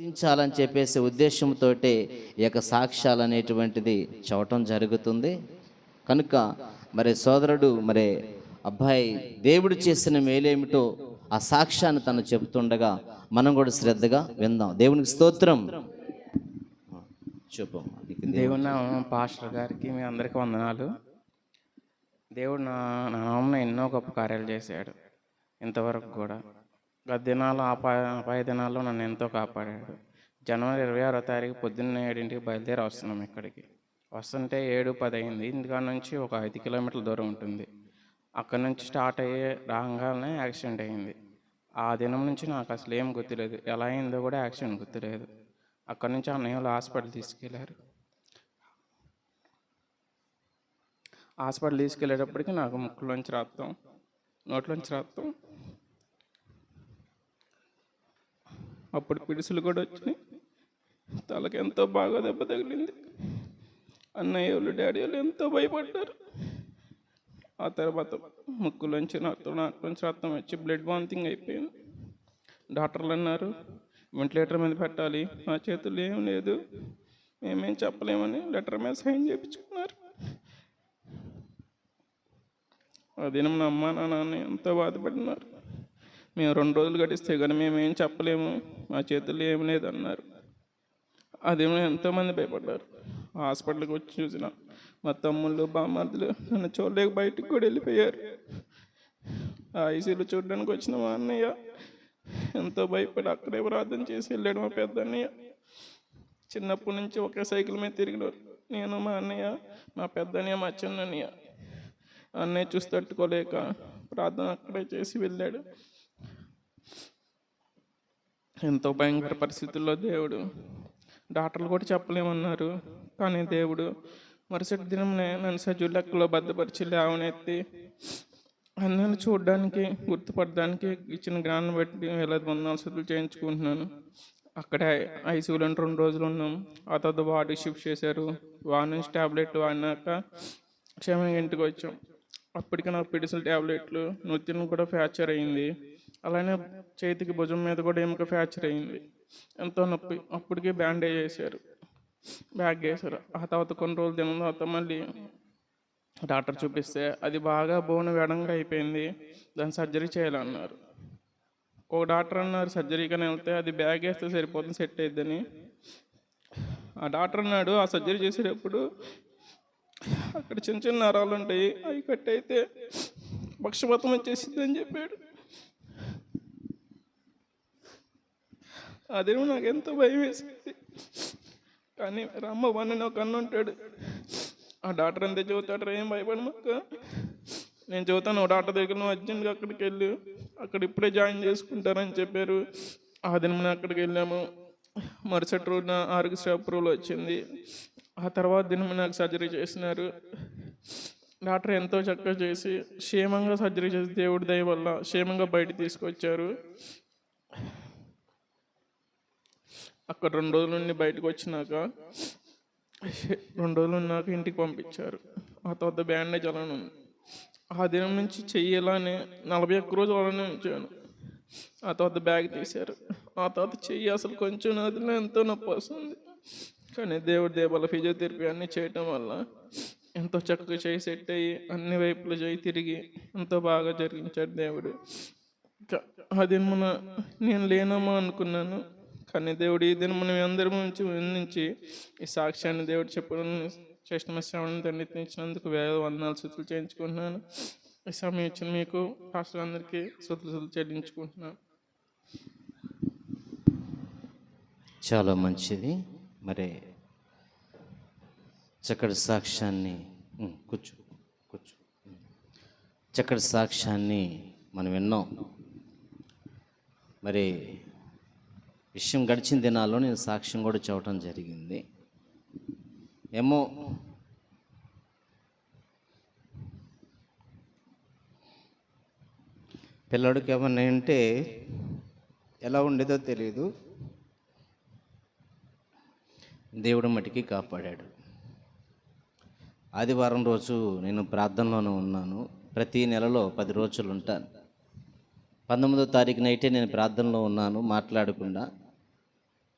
గుర్తించాలని చెప్పేసి ఉద్దేశంతో ఈ యొక్క సాక్ష్యాలు అనేటువంటిది చవటం జరుగుతుంది. కనుక మరి సోదరుడు మరి అబ్బాయి దేవుడు చేసిన మేలేమిటో ఆ సాక్ష్యాన్ని తను చెబుతుండగా మనం కూడా శ్రద్ధగా విందాం. దేవునికి స్తోత్రం. చెప్పు నీకు దేవుని పాస్టర్ గారికి మీ అందరికీ వందనాలు. దేవుడు నా నామన ఎన్నో గొప్ప కార్యాలు చేశాడు. ఇంతవరకు కూడా. గత దినాలు అపాయ అపాయ దినాల్లో నన్ను ఎంతో కాపాడాడు. జనవరి ఇరవై ఆరో తారీఖు పొద్దున్న ఏడింటికి బయలుదేరి వస్తున్నాం ఇక్కడికి. వస్తుంటే ఏడు పది అయింది. ఇంటికాడ నుంచి ఒక ఐదు కిలోమీటర్ల దూరం ఉంటుంది. అక్కడ నుంచి స్టార్ట్ అయ్యే రాగానే యాక్సిడెంట్ అయింది. ఆ దినం నుంచి నాకు అసలు ఏం గుర్తులేదు. ఎలా అయిందో కూడా యాక్సిడెంట్ గుర్తులేదు. అక్కడ నుంచి అన్నయ్య హాస్పిటల్ తీసుకెళ్ళారు హాస్పిటల్ తీసుకెళ్ళేటప్పటికి నాకు ముక్కులోంచి రక్తం నోట్లోంచి రక్తం అప్పుడు పిడుసులు కూడా వచ్చినాయి. తలకి ఎంతో బాగా దెబ్బ తగిలింది. అన్నయ్య వాళ్ళు డాడీ వాళ్ళు ఎంతో భయపడ్డారు. ఆ తర్వాత ముక్కులోంచి రక్తం నాట్లోంచి రక్తం వచ్చి బ్లడ్ వాంతింగ్ అయిపోయింది. డాక్టర్లు అన్నారు వెంటిలేటర్ మీద పెట్టాలి మా చేతుల్లో ఏం లేదు మేమేం చెప్పలేమని లెటర్ మీద సైన్ చేయించుకున్నారు ఆ దినం నా అమ్మ నా నాన్న ఎంతో బాధపడినారు. మేము రెండు రోజులు గడిస్తే కానీ మేమేం చెప్పలేము. మా చేతుల్లో ఏం లేదన్నారు. అదేమో ఎంతోమంది భయపడ్డారు. హాస్పిటల్కి వచ్చి చూసిన మా తమ్ముళ్ళు బామ్మర్దులు నన్ను చూడలేక బయటికి కూడా వెళ్ళిపోయారు. ఐసీలు చూడడానికి వచ్చిన మా అన్నయ్య ఎంతో భయపడి అక్కడే ప్రార్థన చేసి వెళ్ళాడు మా పెద్ద అన్నయ్య. చిన్నప్పటి నుంచి ఒకే సైకిల్ మీద తిరిగినారు. నేను మా అన్నయ్య మా పెద్ద అన్నయ్య మా చిన్న అన్నయ్య. అన్నయ్య చూసి తట్టుకోలేక ప్రార్థన అక్కడే చేసి వెళ్ళాడు. ఎంతో భయంకర పరిస్థితుల్లో దేవుడు డాక్టర్లు కూడా చెప్పలేమన్నారు. కానీ దేవుడు మరుసటి దినంనే నన్ను సజీవ లెక్కలో భద్రపరిచి లేవనెత్తి అందరిని చూడడానికి గుర్తుపడడానికి ఇచ్చిన జ్ఞానం బట్టి వేలాది వందనాలు చేయించుకుంటున్నాను. అక్కడే ఐసీయూలో రెండు రోజులు ఉన్నాం. ఆ తర్వాత వార్డు షిఫ్ట్ చేశారు. వాడి నుంచి ట్యాబ్లెట్లు వాడినాక క్షేమంగా ఇంటికి వచ్చాం. అప్పటికి నాకు పిడిసల ట్యాబ్లెట్లు నృత్యం కూడా ఫ్రాక్చర్ అయింది. అలానే చేతికి భుజం మీద కూడా ఎముక ఫ్రాక్చర్ అయింది. ఎంతో నొప్పి. అప్పటికి బ్యాండేజ్ వేసారు బ్యాగ్ వేశారు. ఆ తర్వాత కొన్ని రోజులు తిన తర్వాత మళ్ళీ డాక్టర్ చూపిస్తే అది బాగా బోన్ వేడంగా అయిపోయింది. దాన్ని సర్జరీ చేయాలన్నారు. ఒక డాక్టర్ అన్నారు సర్జరీకని వెళ్తే అది బ్యాగ్ వేస్తే సరిపోతుంది సెట్ అయిద్దని. ఆ డాక్టర్ అన్నాడు ఆ సర్జరీ చేసేటప్పుడు అక్కడ చిన్న చిన్న నరాలు ఉంటాయి. అవి కట్ అయితే పక్షపాతం వచ్చేసింది అని చెప్పాడు. అదే నాకు ఎంతో భయం వేసింది. కానీ రమ్మ వన్ ఒక అన్న ఉంటాడు. ఆ డాక్టర్ అంతే చదువుతాడు ఏం భయపడి నేను చదువుతాను ఓ డాక్టర్ దగ్గర నువ్వు అర్జెంట్గా అక్కడికి వెళ్ళు. అక్కడ ఇప్పుడే జాయిన్ చేసుకుంటారని చెప్పారు. ఆ దినం అక్కడికి వెళ్ళాము. మరుసటి రోజున ఆరోగ్యశ్రీ అప్రూవల్ వచ్చింది. ఆ తర్వాత దినం నాకు సర్జరీ చేసినారు. డాక్టర్ ఎంతో చక్కగా చేసి క్షేమంగా సర్జరీ చేసి దేవుడి దయ వల్ల క్షేమంగా బయట తీసుకొచ్చారు. అక్కడ రెండు రోజుల నుండి బయటకు వచ్చినాక రెండు రోజులు ఉన్నాక ఇంటికి పంపించారు. ఆ తర్వాత బ్యాండేజ్ అలానే ఉంది. ఆ దినం నుంచి చెయ్యాలని నలభై ఒక్క రోజులు అలానే ఉంచాను. ఆ తర్వాత బ్యాగ్ తీశారు. ఆ తర్వాత చెయ్యి అసలు కొంచెం నదిలో ఎంతో నొప్పి వస్తుంది. కానీ దేవుడి దేవాల ఫిజియోథెరపీ అన్నీ చేయటం వల్ల ఎంతో చక్కగా చేయి సెట్ అయ్యి అన్ని వైపులు చేయి తిరిగి ఎంతో బాగా జరిగించాడు దేవుడు. అది మన నేను లేనమ్మా అనుకున్నాను. కానీ దేవుడు ఈ దినం మనం అందరం నుంచి నుంచి ఈ సాక్ష్యాన్ని దేవుడు చెప్పడం చేసిన శ్రవణం తండ్రి వేల వందనాలు శుతులు చేయించుకుంటున్నాను. ఈ సమయం ఇచ్చిన మీకు పాస్టర్లందరికీ శుతులు శుతులు చెల్లించుకుంటున్నాను చాలా మంచిది. మరి చక్కటి సాక్ష్యాన్ని కూర్చో కూర్చో. చక్కటి సాక్ష్యాన్ని మనం విన్నాం. మరి విషయం గడిచిన దినాల్లో నేను సాక్ష్యం కూడా చెప్పడం జరిగింది. ఏమో పిల్లడికి ఏమన్నా అంటే ఎలా ఉండేదో తెలియదు దేవుడు మటుకి కాపాడాడు. ఆదివారం రోజు నేను ప్రార్థనలోనే ఉన్నాను. ప్రతి నెలలో పది రోజులు ఉంటాను. పంతొమ్మిదో తారీఖు నైటే నేను ప్రార్థనలో ఉన్నాను మాట్లాడకుండా.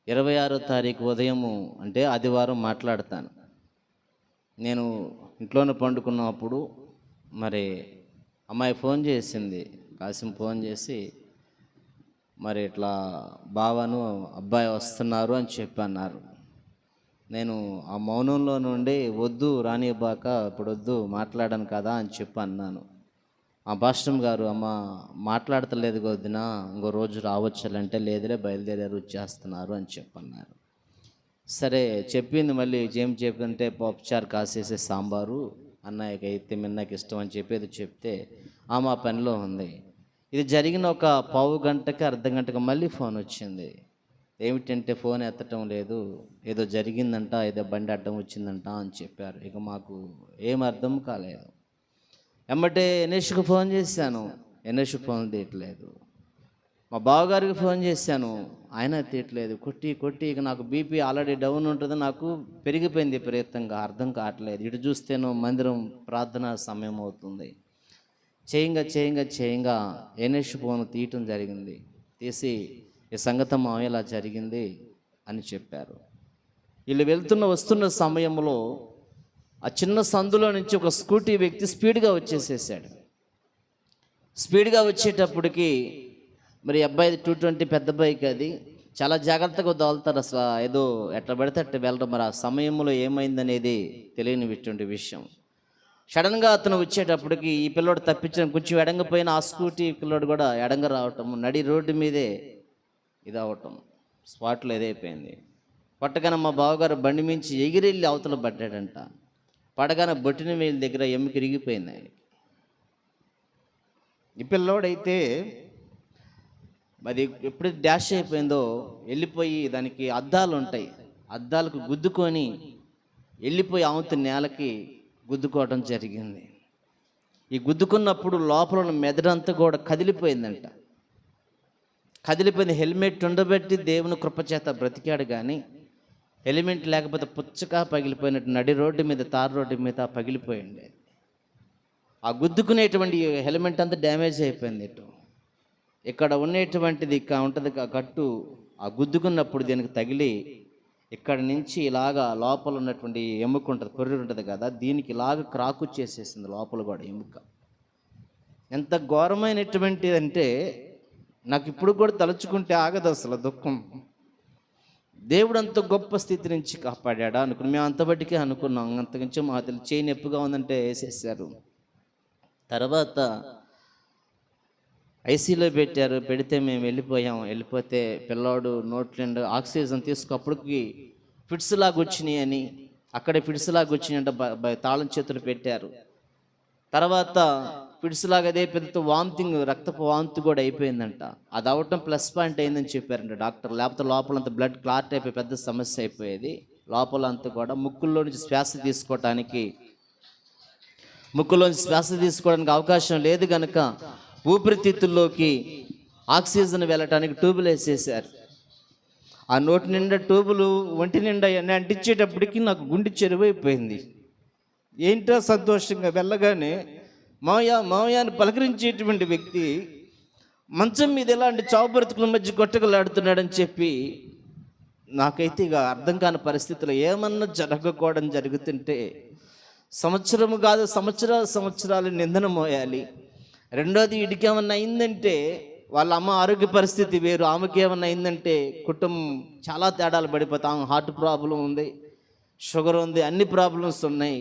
ఇరవై ఆరో తారీఖు ఉదయము అంటే ఆదివారం మాట్లాడతాను. నేను ఇంట్లోనే పండుకున్నప్పుడు మరి అమ్మాయి ఫోన్ చేసింది కాసిం ఫోన్ చేసి మరి ఇట్లా బావను అబ్బాయి వస్తున్నారు అని చెప్పి అన్నారు నేను ఆ మౌనంలో నుండి వద్దు రానివ్వబాక ఇప్పుడు వద్దు మాట్లాడాను కదా అని చెప్పి అన్నాను ఆ భాష్యం గారు అమ్మ మాట్లాడతలేదు వదిన ఇంకో రోజు రావచ్చాలంటే లేదులే బయలుదేరారు వచ్చేస్తున్నారు అని చెప్పన్నారు. సరే చెప్పింది మళ్ళీ ఏం చెప్పిందంటే పప్పుచారు కాసేసే సాంబారు అన్నయ్యకి అయితే మిన్నకి ఇష్టం అని చెప్పేది చెప్తే ఆ మా పనిలో ఉంది. ఇది జరిగిన ఒక పావు గంటకి అర్ధ గంటకి మళ్ళీ ఫోన్ వచ్చింది. ఏమిటంటే ఫోన్ ఎత్తటం లేదు ఏదో జరిగిందంట ఏదో బండి అడ్డం వచ్చిందంట అని చెప్పారు. ఇక మాకు ఏం అర్థం కాలేదు. ఎమ్మటే ఎన్ఎస్కి ఫోన్ చేశాను. ఎన్ఎస్ ఫోన్ తీయట్లేదు. మా బావగారికి ఫోన్ చేశాను. ఆయన తీయట్లేదు. కొట్టి కొట్టి ఇక నాకు బీపీ ఆల్రెడీ డౌన్ ఉంటుంది. నాకు పెరిగిపోయింది ప్రయత్నంగా అర్థం కావట్లేదు. ఇటు చూస్తేనో మందిరం ప్రార్థన సమయం అవుతుంది. చేయంగా చేయంగా చేయంగా ఎన్ఎస్ ఫోన్ తీయటం జరిగింది. తీసి ఈ సంగతం మా ఇలా జరిగింది అని చెప్పారు. వీళ్ళు వెళ్తున్న వస్తున్న సమయంలో ఆ చిన్న సందులో నుంచి ఒక స్కూటీ వ్యక్తి స్పీడ్గా వచ్చేసేసాడు. స్పీడ్గా వచ్చేటప్పటికి మరి అబ్బాయి టూ ట్వంటీ పెద్ద బైక్ అది. చాలా జాగ్రత్తగా దోలుతారు అసలు ఏదో ఎట్లా పడితే అట్లా వెళ్ళడం. మరి ఆ సమయంలో ఏమైందనేది తెలియనిటువంటి విషయం. సడన్గా అతను వచ్చేటప్పటికి ఈ పిల్లోడు తప్పించడం కొంచెం ఎడంగపోయిన ఆ స్కూటీ పిల్లోడు కూడా ఎడంగ రావటం నడి రోడ్డు మీదే ఇది అవటం స్పాట్లో ఇదైపోయింది. పట్టగానే మా బావగారు బండి మించి ఎగిరెళ్ళి అవతల పడ్డాడంట. పడగాన బొట్టిన వేలు దగ్గర ఎమ్మికి ఇరిగిపోయింది ఆయనకి. ఈ పిల్లోడైతే మరి ఎప్పుడు డాష్ అయిపోయిందో వెళ్ళిపోయి దానికి అద్దాలు ఉంటాయి. అద్దాలకు గుద్దుకొని వెళ్ళిపోయి అవతల నేలకి గుద్దుకోవడం జరిగింది. ఈ గుద్దుకున్నప్పుడు లోపల ఉన్న మెదడంతా కూడా కదిలిపోయిందంట. కదిలిపోయింది. హెల్మెట్ ఉండబెట్టి దేవుని కృపచేత బ్రతికాడు కానీ ఎలిమెంట్ లేకపోతే పుచ్చగా పగిలిపోయినట్టు నడి రోడ్డు మీద తార్ రోడ్డు మీద పగిలిపోయింది. ఆ గుద్దుకునేటువంటి హెల్మెట్ అంతా డ్యామేజ్ అయిపోయింది ఇటు. ఇక్కడ ఉండేటువంటిది ఇక్కడ ఉంటుంది కట్టు ఆ గుద్దుకున్నప్పుడు దీనికి తగిలి ఇక్కడ నుంచి ఇలాగా లోపల ఉన్నటువంటి ఎముక ఉంటుంది కొర్రి ఉంటుంది కదా దీనికి ఇలాగ క్రాకు చేసేసింది లోపల కూడా ఎముక. ఎంత ఘోరమైనటువంటిది అంటే నాకు ఇప్పుడు కూడా తలుచుకుంటే ఆగదు అసలు దుఃఖం. దేవుడు అంత గొప్ప స్థితి నుంచి కాపాడాడా అనుకుని మేము అంతబట్టికే అనుకున్నాం. అంతకుమించి మా అతను చేయి నొప్పిగా ఉందంటే వేసేసారు. తర్వాత ఐసీలో పెట్టారు. పెడితే మేము వెళ్ళిపోయాం. వెళ్ళిపోతే పిల్లాడు నోట్లండ్ ఆక్సిజన్ తీసుకున్నప్పటికి ఫిట్స్ లాగా వచ్చినాయి అని అక్కడే ఫిట్స్ లాగా వచ్చినాయి అంటే తాళం చేతులు పెట్టారు. తర్వాత పిడుసులాగా అదే పెద్ద వాంతింగ్ రక్తపు వాంతి కూడా అయిపోయిందంట. అది అవటం ప్లస్ పాయింట్ అయిందని చెప్పారంట డాక్టర్. లేకపోతే లోపల అంత బ్లడ్ క్లాట్ అయిపోయి పెద్ద సమస్య అయిపోయేది. లోపల అంతా కూడా ముక్కుల్లో నుంచి శ్వాస తీసుకోవటానికి ముక్కులోంచి శ్వాస తీసుకోవడానికి అవకాశం లేదు కనుక ఊపిరితిత్తుల్లోకి ఆక్సిజన్ వెళ్ళటానికి ట్యూబులు వేసేసారు ఆ నోటి నిండా ట్యూబులు ఒంటి నిండా అన్నీ అంటించేటప్పటికి నాకు గుండె చెరువైపోయింది. ఏంటో సంతోషంగా వెళ్ళగానే మావయ్య మావయ్య అని పలకరించేటువంటి వ్యక్తి మంచం మీద ఎలాంటి చావు బ్రతుకుల మధ్య కొట్టగలాడుతున్నాడని చెప్పి నాకైతే ఇక అర్థం కాని పరిస్థితుల్లో ఏమన్నా జరగకపోవడం జరుగుతుంటే సంవత్సరము కాదు సంవత్సరాలు సంవత్సరాలు నిందన మోయాలి. రెండోది వీడికి ఏమన్నా అయిందంటే వాళ్ళ అమ్మ ఆరోగ్య పరిస్థితి వేరు ఆమెకి ఏమన్నా అయిందంటే కుటుంబం చాలా తేడాలు పడిపోతాం హార్ట్ ప్రాబ్లం ఉంది షుగర్ ఉంది అన్ని ప్రాబ్లమ్స్ ఉన్నాయి.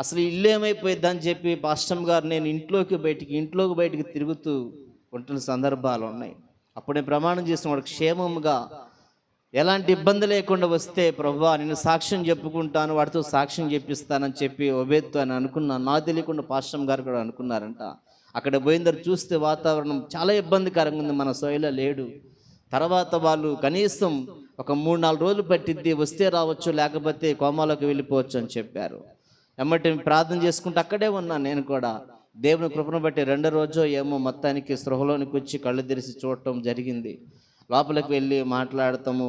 అసలు ఇల్లు ఏమైపోయిద్ది చెప్పి పాస్టమ్ గారు నేను ఇంట్లోకి బయటికి ఇంట్లోకి బయటికి తిరుగుతూ ఉంటున్న సందర్భాలు ఉన్నాయి. అప్పుడే ప్రమాణం చేసిన వాడు క్షేమంగా ఎలాంటి ఇబ్బంది లేకుండా వస్తే ప్రభా నేను సాక్ష్యం చెప్పుకుంటాను వాడితో సాక్ష్యం చెప్పిస్తానని చెప్పి ఒబేత్తు అని అనుకున్నాను. నాకు తెలియకుండా పాస్టమ్ గారు కూడా అనుకున్నారంట. అక్కడ పోయిందరు చూస్తే వాతావరణం చాలా ఇబ్బందికరంగా ఉంది మన సోయిలో లేడు. తర్వాత వాళ్ళు కనీసం ఒక మూడు నాలుగు రోజులు పట్టిద్ది వస్తే రావచ్చు లేకపోతే కోమాలోకి వెళ్ళిపోవచ్చు అని చెప్పారు. ఎమ్మటి ప్రార్థన చేసుకుంటూ అక్కడే ఉన్నాను నేను కూడా. దేవుని కృపను బట్టి రెండో రోజు ఏమో మొత్తానికి సృహలోనికి వచ్చి కళ్ళు తెరిచి చూడటం జరిగింది. లోపలికి వెళ్ళి మాట్లాడటము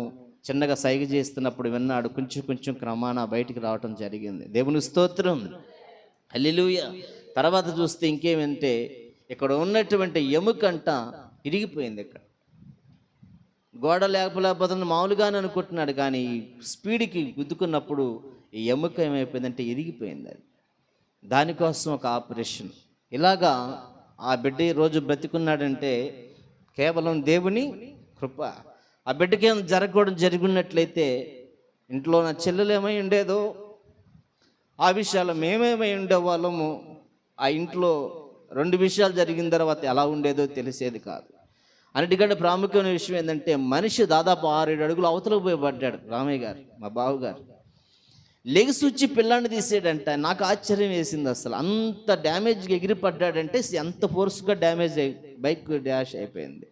చిన్నగా సైగ చేస్తున్నప్పుడు విన్నాడు. కొంచెం కొంచెం క్రమాన బయటికి రావటం జరిగింది. దేవుని స్తోత్రం. అల్లిలుయ తర్వాత చూస్తే ఇంకేమంటే ఇక్కడ ఉన్నటువంటి ఎముకంట ఇరిగిపోయింది ఇక్కడ. గోడ లేకపోతే మామూలుగానే అనుకుంటున్నాడు కానీ స్పీడ్కి గుద్దుకున్నప్పుడు ఈ ఎముక ఏమైపోయిందంటే ఇరిగిపోయింది అది. దానికోసం ఒక ఆపరేషన్. ఇలాగా ఆ బిడ్డ ఈరోజు రోజు బ్రతికున్నాడంటే కేవలం దేవుని కృప. ఆ బిడ్డకి ఏం జరగకూడదు జరిగినట్లయితే ఇంట్లో నా చెల్లెలు ఏమై ఉండేదో ఆ విషయాలు మేమేమై ఉండేవాళ్ళము ఆ ఇంట్లో రెండు విషయాలు జరిగిన తర్వాత ఎలా ఉండేదో తెలిసేది కాదు. అన్నిటికంటే ప్రాముఖ్యమైన విషయం ఏంటంటే మనిషి దాదాపు ఆరేడు అడుగులు అవతలకు పోయి పడ్డాడు రామయ్య గారు మా బావు లెగ్స్ వచ్చి పిల్లాన్ని తీసేయడంట. నాకు ఆశ్చర్యం వేసింది అసలు. అంత డ్యామేజ్గా ఎగిరిపడ్డాడంటే ఎంత ఫోర్స్గా డ్యామేజ్ అయి బైక్ డ్యాష్ అయిపోయింది.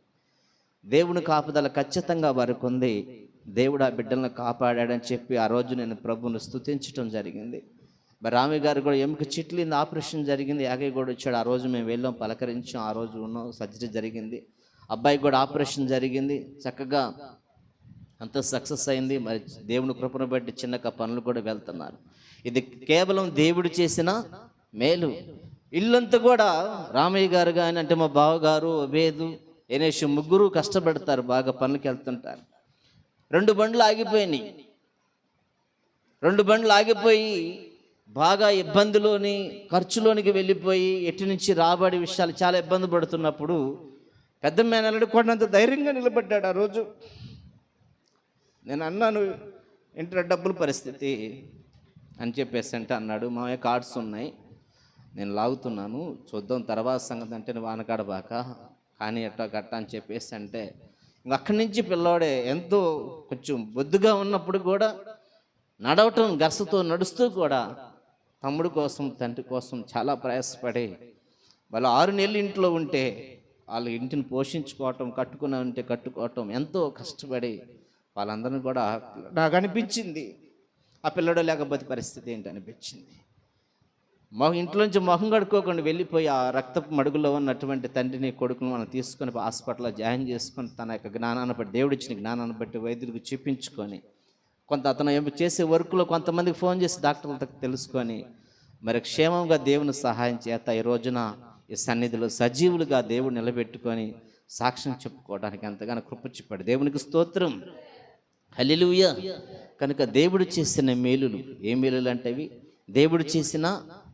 దేవుని కాపుదల ఖచ్చితంగా వారికి ఉంది. దేవుడు ఆ బిడ్డలను కాపాడాడని చెప్పి ఆ రోజు నేను ప్రభువును స్తుతించడం జరిగింది. మరి రామి గారు కూడా ఎముక చిట్లింది ఆపరేషన్ జరిగింది యాగయ్య కూడా వచ్చాడు. ఆ రోజు మేము వెళ్ళాం పలకరించాం ఆ రోజు ఉన్నాం సర్జరీ జరిగింది. అబ్బాయికి కూడా ఆపరేషన్ జరిగింది. చక్కగా అంత సక్సెస్ అయింది. మరి దేవుని కృపను బట్టి చిన్న పనులు కూడా వెళ్తున్నారు. ఇది కేవలం దేవుడు చేసిన మేలు. ఇల్లంతా కూడా రామయ్య గారు కానీ అంటే మా బావగారు వేదు ఎనేష్ ముగ్గురు కష్టపడతారు. బాగా పనులకి వెళ్తుంటారు. రెండు బండ్లు ఆగిపోయినాయి. రెండు బండ్లు ఆగిపోయి బాగా ఇబ్బందిలోని ఖర్చులోనికి వెళ్ళిపోయి ఎటు నుంచి రాబడి విషయాలు చాలా ఇబ్బంది పడుతున్నప్పుడు పెద్ద మేనల్లుడు కొన్నంత ధైర్యంగా నిలబడ్డాడు ఆ రోజు. నేను అన్నాను ఇంటర్ డబ్బుల పరిస్థితి అని చెప్పేసి అంటే అన్నాడు. మా కార్డ్స్ ఉన్నాయి నేను లాగుతున్నాను చూద్దాం తర్వాత సంగతి అంటే నువ్వు వానకాడ బాక కానీ ఎట్టా గట్ట అని చెప్పేసి అంటే అక్కడి నుంచి పిల్లోడే ఎంతో కొంచెం బొద్దుగా ఉన్నప్పుడు కూడా నడవటం గసతో నడుస్తూ కూడా తమ్ముడు కోసం తండ్రి కోసం చాలా ప్రయాసపడి వాళ్ళు ఆరు నెలలు ఇంట్లో ఉంటే వాళ్ళ ఇంటిని పోషించుకోవటం కట్టుకుని ఉంటే కట్టుకోవటం ఎంతో కష్టపడి వాళ్ళందరినీ కూడా నాకు అనిపించింది. ఆ పిల్లడు లేకపోతే పరిస్థితి ఏంటి అనిపించింది. మొహం ఇంట్లోంచి మొహం కడుక్కోకుండా వెళ్ళిపోయి ఆ రక్తపు మడుగులో ఉన్నటువంటి తండ్రిని కొడుకును మనం తీసుకొని హాస్పిటల్లో జాయిన్ చేసుకొని తన యొక్క జ్ఞానాన్ని బట్టి దేవుడు ఇచ్చిన జ్ఞానాన్ని బట్టి వైద్యుడికి చూపించుకొని కొంత అతను ఏమి చేసే వర్క్లో కొంతమందికి ఫోన్ చేసి డాక్టర్లతో తెలుసుకొని మరి క్షేమంగా దేవుని సహాయం చేత ఈ రోజున ఈ సన్నిధిలో సజీవులుగా దేవుడు నిలబెట్టుకొని సాక్ష్యం చెప్పుకోవడానికి ఎంతగానో కృప చెప్పాడు దేవునికి స్తోత్రం. హలిలుయ కనుక దేవుడు చేసిన మేలులు ఏ మేలులు అంటేవి? దేవుడు చేసిన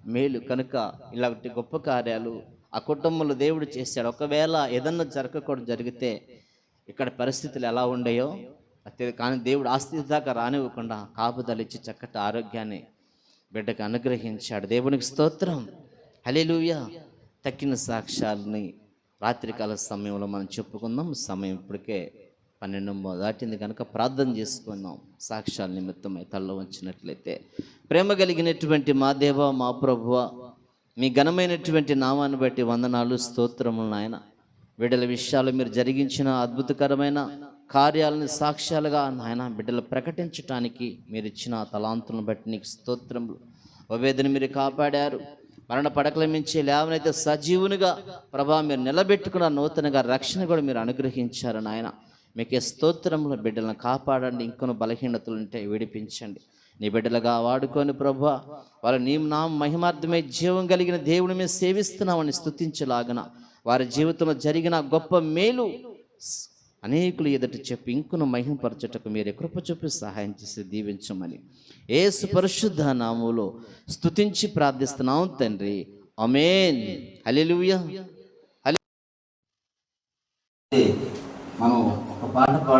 మేలు కనుక ఇలాంటి గొప్ప కార్యాలు ఆ కుటుంబంలో దేవుడు చేశాడు. ఒకవేళ ఏదన్నా జరగకూడదు జరిగితే ఇక్కడ పరిస్థితులు ఎలా ఉండయో కానీ దేవుడు ఆస్తి దాకా రానివ్వకుండా కాపుదలిచ్చి చక్కటి ఆరోగ్యాన్ని బిడ్డకు అనుగ్రహించాడు. దేవునికి స్తోత్రం. హలిలుయ తక్కిన సాక్ష్యాలని రాత్రికాల సమయంలో మనం చెప్పుకుందాం. సమయం ఇప్పటికే పన్నెండు దాటింది కనుక ప్రార్థన చేసుకుందాం సాక్ష్యాల నిమిత్తమై తల్ల ఉంచినట్లయితే ప్రేమ కలిగినటువంటి మా దేవ మా ప్రభువ మీ ఘనమైనటువంటి నామాన్ని బట్టి వందనాలు స్తోత్రములు నాయన. బిడ్డల విషయాలు మీరు జరిగించిన అద్భుతకరమైన కార్యాలను సాక్ష్యాలుగా నాయన బిడ్డలు ప్రకటించటానికి మీరు ఇచ్చిన తలాంతులను బట్టి నీకు స్తోత్రములు. ఒవేదన మీరు కాపాడారు. మరణ పడకల మించి లేవనైతే సజీవునిగా ప్రభా మీరు నిలబెట్టుకున్న నూతనగా రక్షణ కూడా మీరు అనుగ్రహించారు నాయన. మీకే స్తోత్రంలో బిడ్డలను కాపాడండి ఇంకొన్ని బలహీనతలు ఉంటే విడిపించండి. నీ బిడ్డలుగా వాడుకొని ప్రభు వాళ్ళ నీ నా మహిమార్థమై జీవం కలిగిన దేవుని మేము సేవిస్తున్నామని స్థుతించలాగన వారి జీవితంలో జరిగిన గొప్ప మేలు అనేకులు ఎదుట చెప్పి ఇంకును మహిమపరచుటకు మీరే కృప చూపి సహాయం చేసి దీవించమని ఏసు పరిశుద్ధ నామములో స్థుతించి ప్రార్థిస్తున్నాం తండ్రి. అమేన్ హల్లెలూయా. హల్లె- మనం ఒక పాట పాడు